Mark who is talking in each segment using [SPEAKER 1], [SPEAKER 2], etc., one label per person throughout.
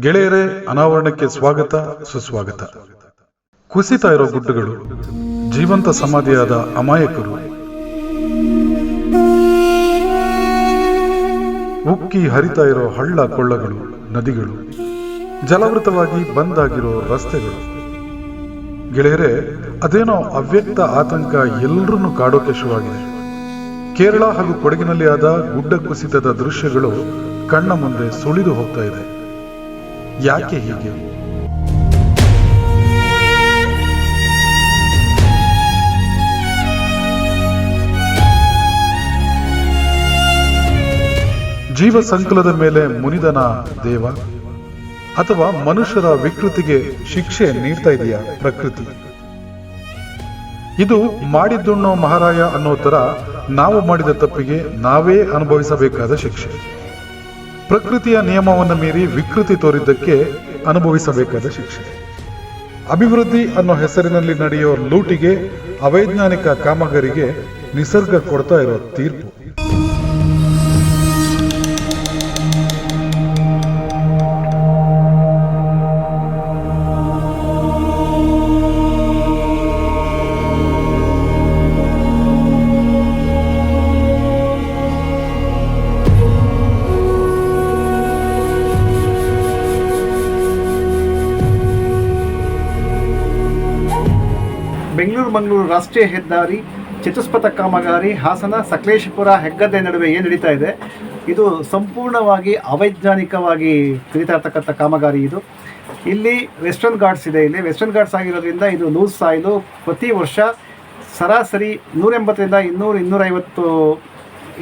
[SPEAKER 1] ಗೆಳೆಯರೇ, ಅನಾವರಣಕ್ಕೆ ಸ್ವಾಗತ, ಸುಸ್ವಾಗತ. ಕುಸಿತಾ ಇರೋ ಗುಡ್ಡಗಳು, ಜೀವಂತ ಸಮಾಧಿಯಾದ ಅಮಾಯಕರು. ಉಕ್ಕಿ ಹರಿತಾ ಇರೋ ಹಳ್ಳ ಕೊಳ್ಳಗಳು, ನದಿಗಳು. ಜಲವೃತವಾಗಿ ಬಂದಾಗಿರೋ ರಸ್ತೆಗಳು. ಗೆಳೆಯರೇ, ಅದೇನೋ ಅವ್ಯಕ್ತ ಆತಂಕ ಎಲ್ಲರನ್ನೂ ಕಾಡೋಕೆ ಶುರುವಾಗಿದೆ. ಕೇರಳ ಹಾಗೂ ಕೊಡಗಿನಲ್ಲಿ ಆದ ಗುಡ್ಡ ಕುಸಿತದ ದೃಶ್ಯಗಳು ಕಣ್ಣ ಮುಂದೆ ಸುಳಿದು ಹೋಗ್ತಾ ಇದೆ. ಯಾಕೆ ಹೀಗೆ? ಜೀವ ಸಂಕುಲದ ಮೇಲೆ ಮುನಿದನ ದೇವ, ಅಥವಾ ಮನುಷ್ಯರ ವಿಕೃತಿಗೆ ಶಿಕ್ಷೆ ನೀಡ್ತಾ ಇದೆಯಾ ಪ್ರಕೃತಿ? ಇದು ಮಾಡಿದ್ದುಣ್ಣೋ ಮಹಾರಾಯ ಅನ್ನೋ ತರ ನಾವು ಮಾಡಿದ ತಪ್ಪಿಗೆ ನಾವೇ ಅನುಭವಿಸಬೇಕಾದ ಶಿಕ್ಷೆ. ಪ್ರಕೃತಿಯ ನಿಯಮವನ್ನು ಮೀರಿ ವಿಕೃತಿ ತೋರಿದ್ದಕ್ಕೆ ಅನುಭವಿಸಬೇಕಾದ ಶಿಕ್ಷೆ. ಅಭಿವೃದ್ಧಿ ಅನ್ನೋ ಹೆಸರಿನಲ್ಲಿ ನಡೆಯುವ ಲೂಟಿಗೆ ಅವೈಜ್ಞಾನಿಕ ಕಾಮಗಾರಿಗೆ ನಿಸರ್ಗ ಕೊಡ್ತಾ ಇರೋ ತೀರ್ಪು.
[SPEAKER 2] ಮಂಗಳೂರು ರಾಷ್ಟ್ರೀಯ ಹೆದ್ದಾರಿ ಚತುಷ್ಪಥ ಕಾಮಗಾರಿ, ಹಾಸನ, ಸಕಲೇಶಪುರ ಹೆಗ್ಗದ್ದೆ ನಡುವೆ ಏನು ನಡೀತಾ ಇದೆ? ಇದು ಸಂಪೂರ್ಣವಾಗಿ ಅವೈಜ್ಞಾನಿಕವಾಗಿ ನಡೀತಾ ಇರ್ತಕ್ಕಂಥ ಕಾಮಗಾರಿ ಇದು. ಇಲ್ಲಿ ವೆಸ್ಟರ್ನ್ ಘಾಟ್ಸ್ ಇದೆ ಇಲ್ಲಿ. ವೆಸ್ಟರ್ನ್ ಗಾರ್ಡ್ಸ್ ಆಗಿರೋದ್ರಿಂದ ಇದು ಲೂಸ್ ಸಾಯಿಲು ಪ್ರತಿ ವರ್ಷ ಸರಾಸರಿ ನೂರೆಂಬತ್ತರಿಂದ ಇನ್ನೂರು, ಇನ್ನೂರೈವತ್ತು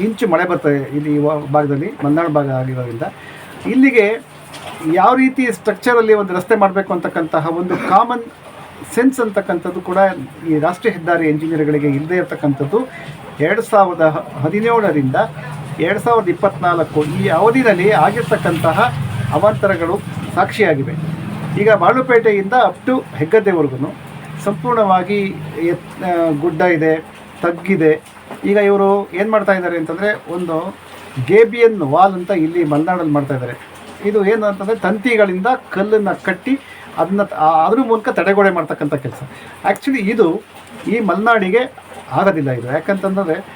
[SPEAKER 2] ಇಂಚು ಮಳೆ ಬರ್ತದೆ ಇಲ್ಲಿ ಭಾಗದಲ್ಲಿ ಮಲೆನಾಡು ಭಾಗ ಆಗಿರೋದ್ರಿಂದ. ಇಲ್ಲಿಗೆ ಯಾವ ರೀತಿ ಸ್ಟ್ರಕ್ಚರಲ್ಲಿ ಒಂದು ರಸ್ತೆ ಮಾಡಬೇಕು ಅಂತಕ್ಕಂತಹ ಒಂದು ಕಾಮನ್ ಸೆನ್ಸ್ ಅಂತಕ್ಕಂಥದ್ದು ಕೂಡ ಈ ರಾಷ್ಟ್ರೀಯ ಹೆದ್ದಾರಿ ಎಂಜಿನಿಯರ್ಗಳಿಗೆ ಇಲ್ಲದೇ ಇರತಕ್ಕಂಥದ್ದು ಎರಡು ಸಾವಿರದ ಹದಿನೇಳರಿಂದ ಎರಡು ಸಾವಿರದ ಇಪ್ಪತ್ನಾಲ್ಕು ಈ ಅವಧಿನಲ್ಲಿ ಆಗಿರ್ತಕ್ಕಂತಹ ಅವಾಂತರಗಳು ಸಾಕ್ಷಿಯಾಗಿವೆ. ಈಗ ಬಾಳುಪೇಟೆಯಿಂದ ಅಪ್ ಟು ಹೆಗ್ಗದ್ದೆವರೆಗೂ ಸಂಪೂರ್ಣವಾಗಿ ಎತ್ ಗುಡ್ಡ ಇದೆ, ತಗ್ಗಿದೆ. ಈಗ ಇವರು ಏನು ಮಾಡ್ತಾ ಇದ್ದಾರೆ ಅಂತಂದರೆ ಒಂದು ಗೇಬಿಯನ್ ವಾಲ್ ಅಂತ ಇಲ್ಲಿ ಮಲೆನಾಡಲ್ಲಿ ಮಾಡ್ತಾ ಇದ್ದಾರೆ. ಇದು ಏನು ಅಂತಂದರೆ ತಂತಿಗಳಿಂದ ಕಲ್ಲನ್ನು ಕಟ್ಟಿ ಅದನ್ನ ಅದ್ರ ಮೂಲಕ ತಡೆಗೋಡೆ ಮಾಡ್ತಕ್ಕಂಥ ಕೆಲಸ. ಆ್ಯಕ್ಚುಲಿ ಇದು ಈ ಮಲೆನಾಡಿಗೆ ಆಗೋದಿಲ್ಲ ಇದು. ಯಾಕಂತಂದರೆ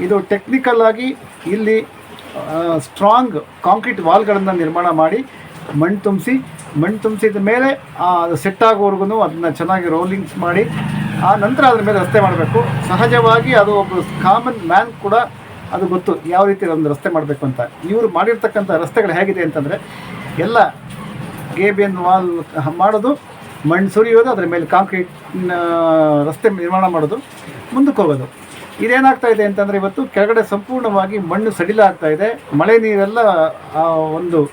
[SPEAKER 2] ಇದು ಟೆಕ್ನಿಕಲ್ ಆಗಿ ಇಲ್ಲಿ ಸ್ಟ್ರಾಂಗ್ ಕಾಂಕ್ರೀಟ್ ವಾಲ್ಗಳನ್ನು ನಿರ್ಮಾಣ ಮಾಡಿ ಮಣ್ಣು ತುಂಬಿಸಿ, ಮಣ್ಣು ತುಂಬಿಸಿದ ಮೇಲೆ ಅದು ಸೆಟ್ ಆಗೋವರೆಗೂ ಅದನ್ನು ಚೆನ್ನಾಗಿ ರೋಲಿಂಗ್ಸ್ ಮಾಡಿ, ಆ, ನಂತರ ಅದ್ರ ಮೇಲೆ ರಸ್ತೆ ಮಾಡಬೇಕು. ಸಹಜವಾಗಿ ಅದು ಒಬ್ಬ ಕಾಮನ್ ಮ್ಯಾನ್ ಕೂಡ ಅದು ಗೊತ್ತು, ಯಾವ ರೀತಿ ಒಂದು ರಸ್ತೆ ಮಾಡಬೇಕು ಅಂತ. ಇವರು ಮಾಡಿರ್ತಕ್ಕಂಥ ರಸ್ತೆಗಳು ಹೇಗಿದೆ ಅಂತಂದರೆ, ಎಲ್ಲ ಗೇಬಿಯನ್ ವಾಲ್ ಮಾಡೋದು, ಮಣ್ಣು ಸುರಿಯೋದು, ಅದರ ಮೇಲೆ ಕಾಂಕ್ರೀಟ್ ರಸ್ತೆ ನಿರ್ಮಾಣ ಮಾಡೋದು, ಮುಂದಕ್ಕೆ ಹೋಗೋದು. ಇದೇನಾಗ್ತಾ ಇದೆ ಅಂತಂದರೆ ಇವತ್ತು ಕೆಳಗಡೆ ಸಂಪೂರ್ಣವಾಗಿ ಮಣ್ಣು ಸಡಿಲ ಆಗ್ತಾ ಇದೆ. ಮಳೆ ನೀರೆಲ್ಲ, ಆ, ಒಂದು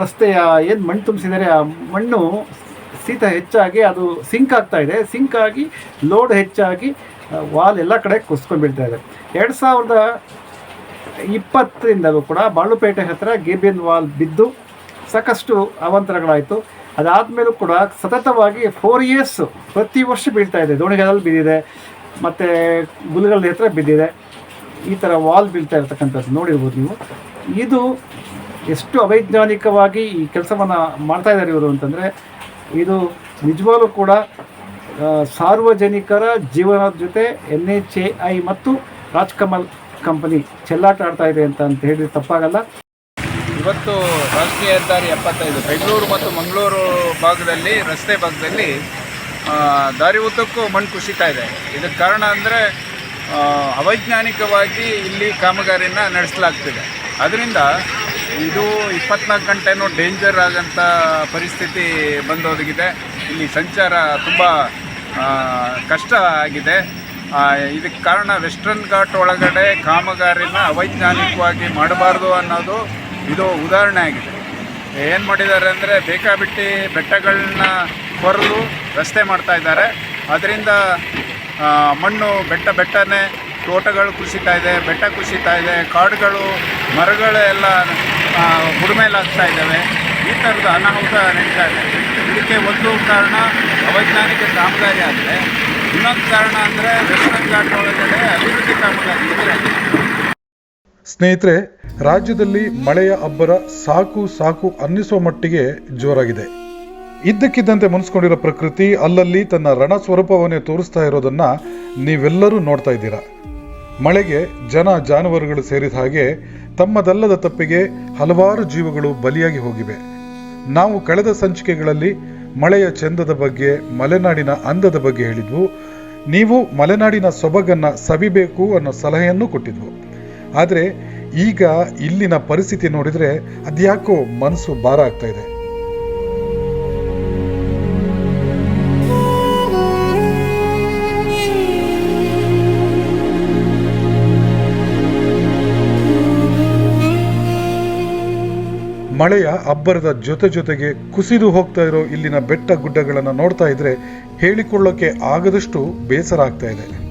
[SPEAKER 2] ರಸ್ತೆಯ ಏನು ಮಣ್ಣು ತುಂಬಿಸಿದರೆ ಆ ಮಣ್ಣು ಶೀತ ಹೆಚ್ಚಾಗಿ ಅದು ಸಿಂಕ್ ಆಗ್ತಾ ಇದೆ. ಸಿಂಕ್ ಆಗಿ, ಲೋಡ್ ಹೆಚ್ಚಾಗಿ ವಾಲ್ ಎಲ್ಲ ಕಡೆ ಕುಸ್ಕೊಂಡು ಬೀಳ್ತಾ ಇದೆ. ಎರಡು ಸಾವಿರದ ಇಪ್ಪತ್ತರಿಂದಲೂ ಕೂಡ ಬಾಳುಪೇಟೆ ಹತ್ತಿರ ಗೇಬಿಯನ್ ವಾಲ್ ಬಿದ್ದು ಸಾಕಷ್ಟು ಅವಾಂತರಗಳಾಯಿತು. ಅದಾದಮೇಲೂ ಕೂಡ ಸತತವಾಗಿ ಫೋರ್ ಇಯರ್ಸ್ ಪ್ರತಿ ವರ್ಷ ಬೀಳ್ತಾ ಇದೆ. ದೋಣಿಗಳಲ್ಲಿ ಬಿದ್ದಿದೆ, ಮತ್ತು ಗುಲ್ಗಳ ಹತ್ರ ಬಿದ್ದಿದೆ. ಈ ಥರ ವಾಲ್ ಬೀಳ್ತಾ ಇರ್ತಕ್ಕಂಥದ್ದು ನೋಡಿರ್ಬೋದು ನೀವು. ಇದು ಎಷ್ಟು ಅವೈಜ್ಞಾನಿಕವಾಗಿ ಈ ಕೆಲಸವನ್ನು ಮಾಡ್ತಾ ಇದ್ದಾರೆ ಇವರು ಅಂತಂದರೆ, ಇದು ನಿಜವಾಗ್ಲೂ ಕೂಡ ಸಾರ್ವಜನಿಕರ ಜೀವನದ ಜೊತೆ ಎನ್ ಎಚ್ ಎ ಐ ಮತ್ತು ರಾಜ್ಕಮಲ್ ಕಂಪನಿ ಚೆಲ್ಲಾಟ ಆಡ್ತಾ ಇದೆ ಅಂತ ಅಂತ ಹೇಳಿದ್ರೆ ತಪ್ಪಾಗಲ್ಲ.
[SPEAKER 3] ಇವತ್ತು ರಾಷ್ಟ್ರೀಯ ಹೆದ್ದಾರಿ ಎಪ್ಪತ್ತೈದು. ಬೆಂಗಳೂರು ಮತ್ತು ಮಂಗಳೂರು ಭಾಗದಲ್ಲಿ, ರಸ್ತೆ ಭಾಗದಲ್ಲಿ ದಾರಿ ಉದ್ದಕ್ಕೂ ಮಣ್ಣು ಕುಸಿತಾ ಇದೆ. ಇದಕ್ಕೆ ಕಾರಣ ಅಂದರೆ ಅವೈಜ್ಞಾನಿಕವಾಗಿ ಇಲ್ಲಿ ಕಾಮಗಾರಿನ ನಡೆಸಲಾಗ್ತಿದೆ. ಅದರಿಂದ ಇದು ಇಪ್ಪತ್ನಾಲ್ಕು ಗಂಟೆನೂ ಡೇಂಜರ್ ಆಗೋಂಥ ಪರಿಸ್ಥಿತಿ ಬಂದೊದಗಿದೆ. ಇಲ್ಲಿ ಸಂಚಾರ ತುಂಬ ಕಷ್ಟ ಆಗಿದೆ. ಇದಕ್ಕೆ ಕಾರಣ ವೆಸ್ಟರ್ನ್ ಘಾಟ್ ಒಳಗಡೆ ಕಾಮಗಾರಿನ ಅವೈಜ್ಞಾನಿಕವಾಗಿ ಮಾಡಬಾರ್ದು ಅನ್ನೋದು ಇದು ಉದಾಹರಣೆ ಆಗಿದೆ. ಏನು ಮಾಡಿದ್ದಾರೆ ಅಂದರೆ ಬೇಕಾಬಿಟ್ಟಿ ಬೆಟ್ಟಗಳನ್ನ ಕೊರೆದು ರಸ್ತೆ ಮಾಡ್ತಾ ಇದ್ದಾರೆ. ಅದರಿಂದ ಮಣ್ಣು ಬೆಟ್ಟ ಬೆಟ್ಟನೇ ತೋಟಗಳು ಕುಸಿತಾ ಇದೆ ಬೆಟ್ಟ ಕುಸಿತಾ ಇದೆ ಕಾಡುಗಳು ಮರಗಳು ಎಲ್ಲ ಆ, ಬುಡಮೇಲಾಗ್ತಾ ಇದ್ದಾವೆ. ಈ ಥರದ ಅನಾಹುತ ನಡೀತಾ ಇದೆ. ಇದಕ್ಕೆ ಒಂದು ಕಾರಣ ಅವೈಜ್ಞಾನಿಕ ಕಾಮಗಾರಿ ಆದರೆ ಇನ್ನೊಂದು ಕಾರಣ ಅಂದರೆ ವೆಸ್ಟರ್ನ್ ಘಾಟ್ ಒಳಗಡೆ ಅಭಿವೃದ್ಧಿ ಕಾಮಗಾರಿ
[SPEAKER 1] ಸ್ನೇಹಿತರೆ
[SPEAKER 2] ರಾಜ್ಯದಲ್ಲಿ ಮಳೆಯ ಅಬ್ಬರ ಸಾಕು ಸಾಕು ಅನ್ನಿಸುವ ಮಟ್ಟಿಗೆ ಜೋರಾಗಿದೆ. ಇದ್ದಕ್ಕಿದ್ದಂತೆ ಮುನಿಸ್ಕೊಂಡಿರೋ ಪ್ರಕೃತಿ ಅಲ್ಲಲ್ಲಿ ತನ್ನ ರಣ ಸ್ವರೂಪವನ್ನೇ ತೋರಿಸ್ತಾ ಇರೋದನ್ನ ನೀವೆಲ್ಲರೂ ನೋಡ್ತಾ ಇದ್ದೀರಾ. ಮಳೆಗೆ ಜನ ಜಾನುವಾರುಗಳು ಸೇರಿದ ಹಾಗೆ ತಮ್ಮದಲ್ಲದ ತಪ್ಪಿಗೆ ಹಲವಾರು ಜೀವಗಳು ಬಲಿಯಾಗಿ ಹೋಗಿವೆ. ನಾವು ಕಳೆದ ಸಂಚಿಕೆಗಳಲ್ಲಿ ಮಳೆಯ ಚಂದದ ಬಗ್ಗೆ, ಮಲೆನಾಡಿನ ಅಂದದ ಬಗ್ಗೆ ಹೇಳಿದ್ವು. ನೀವು ಮಲೆನಾಡಿನ ಸೊಬಗನ್ನ ಸವಿಬೇಕು ಅನ್ನೋ ಸಲಹೆಯನ್ನು ಕೊಟ್ಟಿದ್ವು. ಆದರೆ ಈಗ ಇಲ್ಲಿನ ಪರಿಸ್ಥಿತಿ ನೋಡಿದ್ರೆ ಅದ್ಯಾಕೋ ಮನಸ್ಸು ಭಾರ ಆಗ್ತಾ ಇದೆ. ಮಳೆಯ ಅಬ್ಬರದ ಜೊತೆ ಜೊತೆಗೆ ಕುಸಿದು ಹೋಗ್ತಾ ಇರೋ ಇಲ್ಲಿನ ಬೆಟ್ಟ ಗುಡ್ಡಗಳನ್ನು ನೋಡ್ತಾ ಇದ್ರೆ ಹೇಳಿಕೊಳ್ಳೋಕೆ ಆಗದಷ್ಟು ಬೇಸರ ಆಗ್ತಾ ಇದೆ.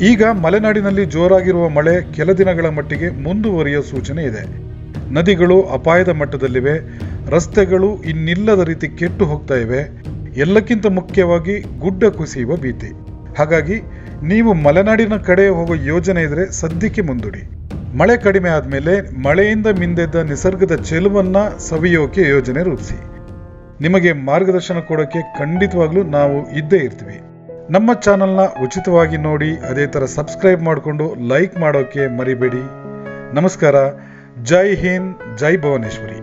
[SPEAKER 2] ಈಗ ಮಲೆನಾಡಿನಲ್ಲಿ ಜೋರಾಗಿರುವ ಮಳೆ ಕೆಲ ದಿನಗಳ ಮಟ್ಟಿಗೆ ಮುಂದುವರಿಯುವ ಸೂಚನೆ ಇದೆ. ನದಿಗಳು ಅಪಾಯದ ಮಟ್ಟದಲ್ಲಿವೆ. ರಸ್ತೆಗಳು ಇನ್ನಿಲ್ಲದ ರೀತಿ ಕೆಟ್ಟು ಹೋಗ್ತಾ ಇವೆ. ಎಲ್ಲಕ್ಕಿಂತ ಮುಖ್ಯವಾಗಿ ಗುಡ್ಡ ಕುಸಿಯುವ ಭೀತಿ. ಹಾಗಾಗಿ ನೀವು ಮಲೆನಾಡಿನ ಕಡೆ ಹೋಗೋ ಯೋಜನೆ ಇದ್ರೆ ಸದ್ಯಕ್ಕೆ ಮುಂದೂಡಿ. ಮಳೆ ಕಡಿಮೆ ಆದ್ಮೇಲೆ ಮಳೆಯಿಂದ ಮಿಂದೆದ್ದ ನಿಸರ್ಗದ ಚೆಲುವನ್ನ ಸವಿಯೋಕೆ ಯೋಜನೆ ರೂಪಿಸಿ. ನಿಮಗೆ ಮಾರ್ಗದರ್ಶನ ಕೊಡೋಕೆ ಖಂಡಿತವಾಗ್ಲೂ ನಾವು ಇದ್ದೇ ಇರ್ತೀವಿ. ನಮ್ಮ ಚಾನಲ್ನ ಉಚಿತವಾಗಿ ನೋಡಿ ಅದೇ ಥರ ಸಬ್ಸ್ಕ್ರೈಬ್ ಮಾಡಿಕೊಂಡು ಲೈಕ್ ಮಾಡೋಕ್ಕೆ ಮರಿಬೇಡಿ. ನಮಸ್ಕಾರ. ಜೈ ಹಿಂದ್, ಜೈ ಭುವನೇಶ್ವರಿ.